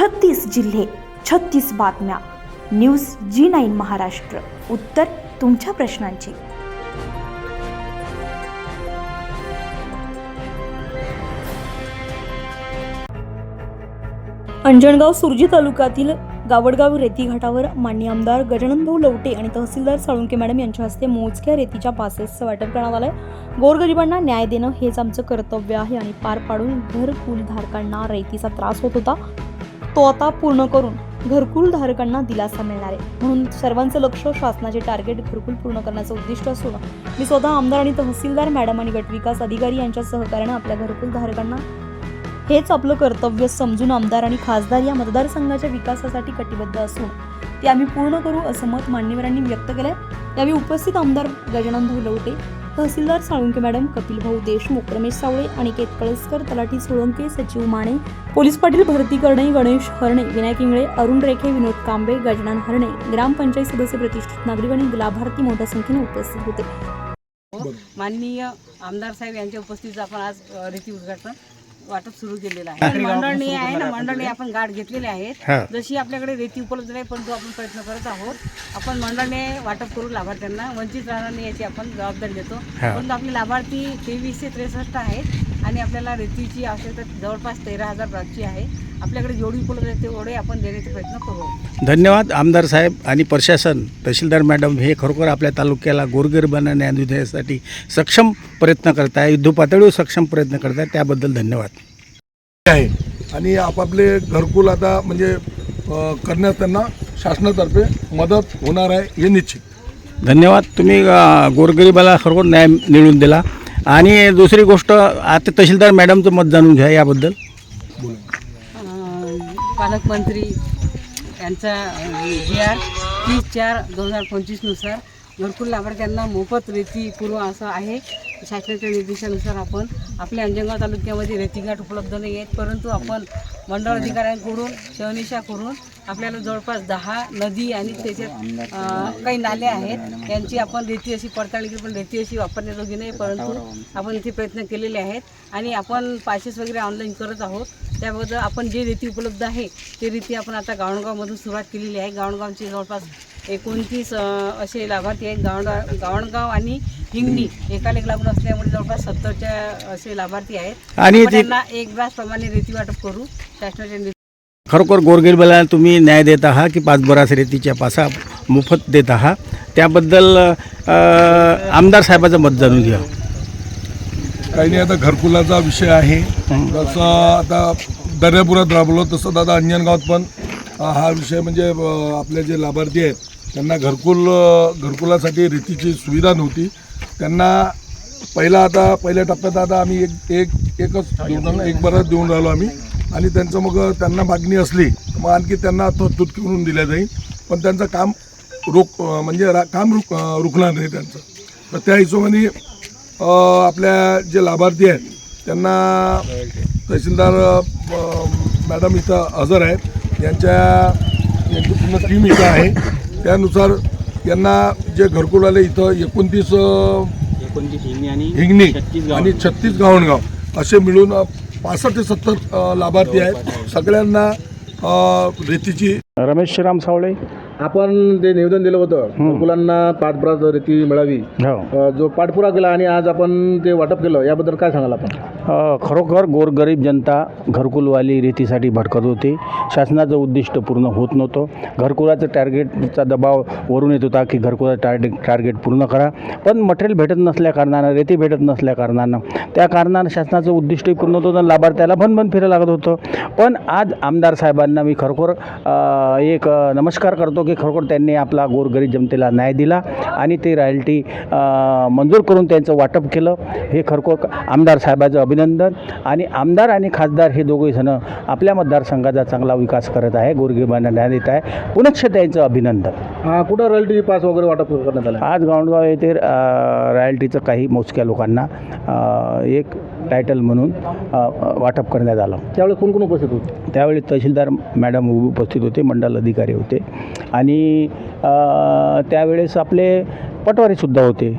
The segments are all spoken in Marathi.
छत्तीस जिल्हे छत्तीस बातम्या. News G nine Maharashtra. उत्तर तुमच्या प्रश्नांची. अंजणगाव सुरजी तालुक्यातील गावडगाव रेती घाटावर मान्य आमदार गजाननभाऊ लवटे आणि तहसीलदार साळुंके मॅडम यांच्या हस्ते मोजक्या रेतीच्या पासेसचं वाटप करण्यात आहे गोरगरिबांना न्याय देणं हेच आमचं कर्तव्य आहे आणि पार पाडून घरकुल धारकांना रेतीचा त्रास होत होता. तो आता पूर्ण करून घरकुल धारकांना दिलासा मिळणार आहे. म्हणून सर्वांचं लक्ष शासनाचे टार्गेट घरकुल पूर्ण करण्याचं उद्दिष्ट असून मी स्वतः आमदार आणि तहसीलदार मॅडम आणि गटविकास अधिकारी यांच्या सहकार्यानं आपल्या घरकुल धारकांना हेच आपलं कर्तव्य समजून आमदार आणि खासदार या मतदारसंघाच्या विकासासाठी कटिबद्ध असून ते आम्ही पूर्ण करू असं मत मान्यवरांनी व्यक्त केलंय. यावेळी उपस्थित आमदार गजानन भाऊ तहसीलदार साळुंके मॅडम कपिल भाऊ देशमुख रमेश सावळे अनिकेत कळसकर तलाठी सोळंके सचिव माने पोलीस पाटील भरती करणे गणेश हरणे विनायक इंगळे अरुण रेखे विनोद कांबे गजानन हरणे ग्रामपंचायत सदस्य प्रतिष्ठित नागरिक आणि लाभार्थी मोठ्या संख्येने उपस्थित होते. माननीय आमदार साहेब यांच्या उपस्थितीत आपण आज रीती उद्घाटन वाटप सुरू केलेलं आहे. मंडळणी आहे ना मंडळणी आपण गाठ घेतलेले आहेत. जशी आपल्याकडे रेती उपलब्ध नाही परंतु आपण प्रयत्न करत आहोत. आपण मंडळने वाटप करू लाभार्थ्यांना वंचित राहणार नाही याची आपण जबाबदारी देतो. परंतु आपले लाभार्थी तेवीसशे त्रेसष्ट आहेत. आणि आपल्याला रेतीची आवश्यकता जवळपास तेरा हजार ब्लॉकची आहे. आपल्याकडे जेवढी उपलब्ध आहे तेवढे आपण देण्याचे प्रयत्न करू. धन्यवाद आमदार साहेब आणि प्रशासन तहसीलदार मॅडम हे खरोखर आपल्या तालुक्याला गोरगरिबांना न्याय देण्यासाठी सक्षम प्रयत्न करत आहे युद्ध पातळीवर सक्षम प्रयत्न करत आहे त्याबद्दल धन्यवाद. आहे. आणि आपापले घरकुल आता म्हणजे अ, करण्यास त्यांना शासनातर्फे मदत होणार आहे हे निश्चित. धन्यवाद. तुम्ही गोरगरिबाला खरोखर न्याय मिळवून दिला. आणि दुसरी गोष्ट आता तहसीलदार मॅडमचं मत जाणून घ्या याबद्दल. पालकमंत्री यांचा जी आर तीस चार दोन हजार पंचवीसनुसार घरकुल लाभार्थ्यांना मोफत रेती पुरव असं आहे. शासनाच्या निर्देशानुसार आपण आपल्या अंजनगाव तालुक्यामध्ये रेतीघाट उपलब्ध नाही आहेत परंतु आपण मंडळ अधिकाऱ्यांकडून शहनिशा करून आपल्याला जवळपास दहा नदी आणि त्याच्यात काही नाले आहेत. यांची आपण रेती अशी पडताळणी केली पण रेती अशी वापरण्याजोगी नाही परंतु आपण इथे प्रयत्न केलेले आहेत. आणि आपण पासेस वगैरे ऑनलाईन करत आहोत. त्याबद्दल आपण जे रेती उपलब्ध आहे ते रेती आपण आता गावणगावमधून सुरुवात केलेली आहे. गावणगावचे जवळपास एकोणतीस असे लाभार्थी आहेत. गावणगाव गावणगाव आणि हिंगणी एका लेख लागून असल्यामुळे जवळपास सत्तरच्या असे लाभार्थी आहेत. आणि त्यांना एक प्रमाणे रेती वाटप करू. शासनाच्या खरोखर गोरगरिबाला तुम्ही न्याय देत आहात की पाच बरास रेतीच्या पासा मोफत देत आहात? त्याबद्दल आमदार साहेबाचं मत जाणून घ्या. काही नाही आता घरकुलाचा विषय आहे. जसं आता दर्यापुरात राबवलो तसं दादा अंजनगावात पण हा विषय म्हणजे आपले जे लाभार्थी आहेत त्यांना घरकुल घरकुलासाठी रेतीची सुविधा नव्हती. त्यांना पहिला आता पहिल्या टप्प्यात आता आम्ही एक एक एकच एक बरंच देऊन राहिलो आम्ही. आणि त्यांचं मग त्यांना मागणी असली मग आणखी त्यांना तुटकी करून दिल्या जाईल. पण त्यांचं काम रोख म्हणजे रा काम रुक रुकणार नाही त्यांचं. तर त्या हिशोबाने आपल्या जे लाभार्थी आहेत त्यांना तहसीलदार मॅडम इथं हजर आहेत. यांच्या यांची पूर्ण टीम इथं आहे. त्यानुसार यांना जे घरकुल आले इथं एकोणतीस हिंगणी आणि छत्तीस गावणगाव असे मिळून पासष्ट ते सत्तर लाभार्थी आहेत. सगळ्यांना रेतीची रमेश श्रीराम सावळे. आपण जे निवेदन दिलं होतं मुलांना पाठपुरात रेती मिळावी हो. अ, जो पाठपुरा केला आणि आज आपण ते वाटप केलं याबद्दल काय सांगाल आपण? अ, खरोखर गोरगरीब जनता घरकुलवाली रेतीसाठी भटकत होती. शासनाचं उद्दिष्ट पूर्ण होत नव्हतं. घरकुलाचं टार्गेटचा दबाव वरून येत होता की घरकुलाचं टार्गेट टार्गेट पूर्ण करा. पण मटेरियल भेटत नसल्या कारणानं रेती भेटत नसल्या कारणानं त्या कारणानं शासनाचं उद्दिष्टही पूर्ण होत होतं लाभार्थ्याला भनभन फिरायला लागत होतं. पण आज आमदार साहेबांना मी खरोखर अ, एक अ, नमस्कार करतो की खरोखर त्यांनी आपला गोरगरीब जनतेला न्याय दिला आणि ते रॉयल्टी मंजूर करून त्यांचं वाटप केलं. हे खरोखर आमदार साहेबाचं अभिनंदन आणि आमदार आणि खासदार हे दोघे जण आपल्या मतदारसंघाचा चांगला विकास करत आहे गोरगरिबांना न्याय देत आहे. पुनश्च त्यांचं अभिनंदन. हा, कुठं रॉयल्टी पास वगैरे वाटप करण्यात आलं? आज गावंडगाव येथे रॉयल्टीचं काही मोजक्या लोकांना एक टायटल म्हणून वाटप करण्यात आलं. त्यावेळेस कोण कोण उपस्थित होते? त्यावेळी तहसीलदार मॅडम उपस्थित होते मंडल अधिकारी होते. आणि त्यावेळेस आपले पटवारीसुद्धा होते.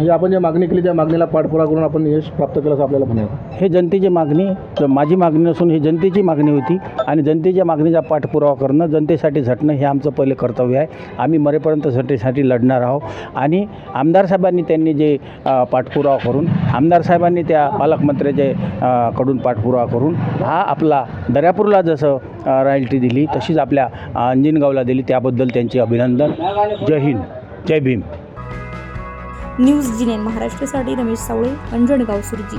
म्हणजे आपण जे मागणी केली त्या मागणीला पाठपुरा करून आपण यश प्राप्त केलं असं आपल्याला म्हणायचं. हे जनतेची मागणी तर माझी मागणी नसून ही जनतेची मागणी होती आणि जनतेच्या मागणीचा पाठपुरावा करणं जनतेसाठी झटणं हे आमचं पहिले कर्तव्य आहे. आम्ही मरेपर्यंत जनतेसाठी लढणार आहोत. आणि आमदार साहेबांनी त्यांनी जे पाठपुरावा करून आमदार साहेबांनी त्या पालकमंत्र्याचे कडून पाठपुरावा करून हा आपला दर्यापूरला जसं रॉयल्टी दिली तशीच आपल्या अंजिनगावला दिली. त्याबद्दल त्यांचे अभिनंदन. जय हिंद. जय भीम. न्यूज जिनेन महाराष्ट्रासाठी रमेश सावळे अंजणगाव सुरजी